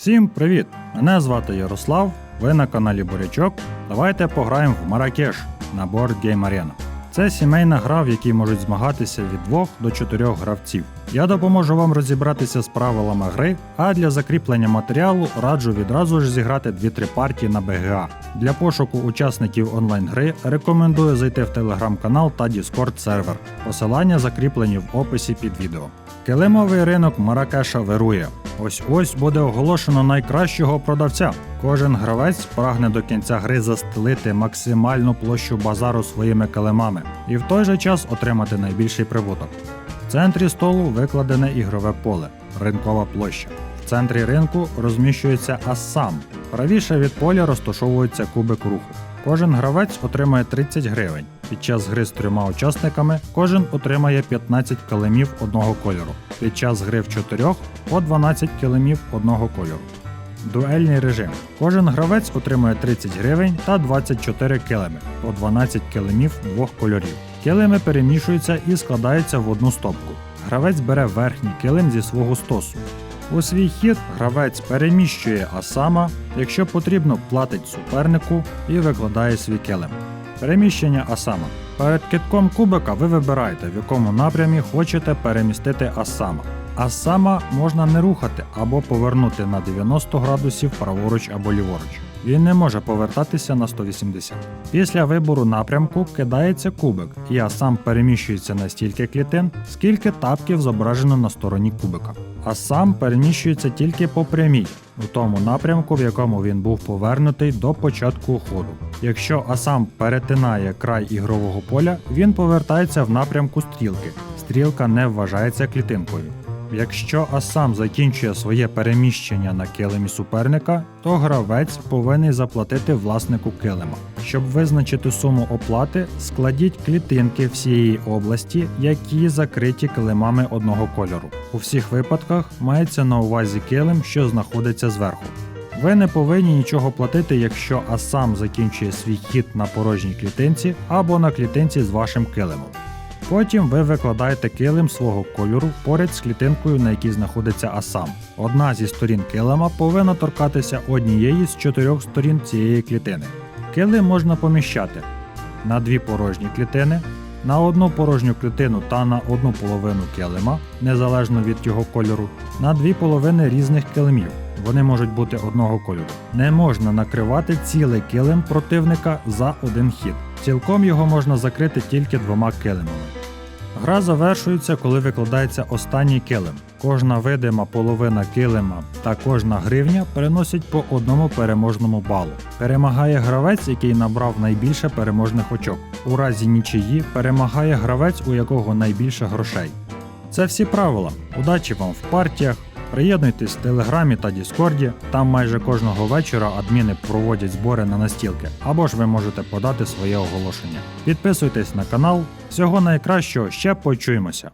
Всім привіт! Мене звати Ярослав, ви на каналі Борячок. Давайте пограємо в Маракеш на Board Game Arena. Це сімейна гра, в якій можуть змагатися від 2 до 4 гравців. Я допоможу вам розібратися з правилами гри, а для закріплення матеріалу раджу відразу ж зіграти 2-3 партії на БГА. Для пошуку учасників онлайн-гри рекомендую зайти в телеграм-канал та Discord сервер. Посилання закріплені в описі під відео. Килимовий ринок Маракеша вирує. Ось ось буде оголошено найкращого продавця. Кожен гравець прагне до кінця гри застелити максимальну площу базару своїми килимами і в той же час отримати найбільший прибуток. В центрі столу викладене ігрове поле ринкова площа. В центрі ринку розміщується асам. Правіше від поля розташовується кубик руху. Кожен гравець отримає 30 гривень. Під час гри з трьома учасниками кожен отримає 15 килимів одного кольору. Під час гри в чотирьох по 12 килимів одного кольору. Дуельний режим. Кожен гравець отримує 30 гривень та 24 килими по 12 килимів двох кольорів. Килими перемішуються і складаються в одну стопку. Гравець бере верхній килим зі свого стосу. У свій хід гравець переміщує асама, якщо потрібно, платить супернику і викладає свій килим. Переміщення асама. Перед китком кубика ви вибираєте, в якому напрямі хочете перемістити асама. Асама можна не рухати або повернути на 90 градусів праворуч або ліворуч. Він не може повертатися на 180. Після вибору напрямку кидається кубик, і асам переміщується на стільки клітин, скільки тапків зображено на стороні кубика. Асам переміщується тільки по прямій, у тому напрямку, в якому він був повернутий до початку ходу. Якщо асам перетинає край ігрового поля, він повертається в напрямку стрілки. Стрілка не вважається клітинкою. Якщо Асам закінчує своє переміщення на килимі суперника, то гравець повинен заплатити власнику килима. Щоб визначити суму оплати, складіть клітинки всієї області, які закриті килимами одного кольору. У всіх випадках мається на увазі килим, що знаходиться зверху. Ви не повинні нічого платити, якщо Асам закінчує свій хід на порожній клітинці або на клітинці з вашим килимом. Потім ви викладаєте килим свого кольору поряд з клітинкою, на якій знаходиться асам. Одна зі сторін килима повинна торкатися однієї з чотирьох сторін цієї клітини. Килим можна поміщати на дві порожні клітини, на одну порожню клітину та на одну половину килима, незалежно від його кольору, на дві половини різних килимів. Вони можуть бути одного кольору. Не можна накривати цілий килим противника за один хід. Цілком його можна закрити тільки двома килимами. Гра завершується, коли викладається останній килим. Кожна видима половина килима та кожна гривня переносять по одному переможному балу. Перемагає гравець, який набрав найбільше переможних очок. У разі нічиї перемагає гравець, у якого найбільше грошей. Це всі правила. Удачі вам в партіях. Приєднуйтесь в Телеграмі та Діскорді, там майже кожного вечора адміни проводять збори на настілки, або ж ви можете подати своє оголошення. Підписуйтесь на канал. Всього найкращого ще почуємося.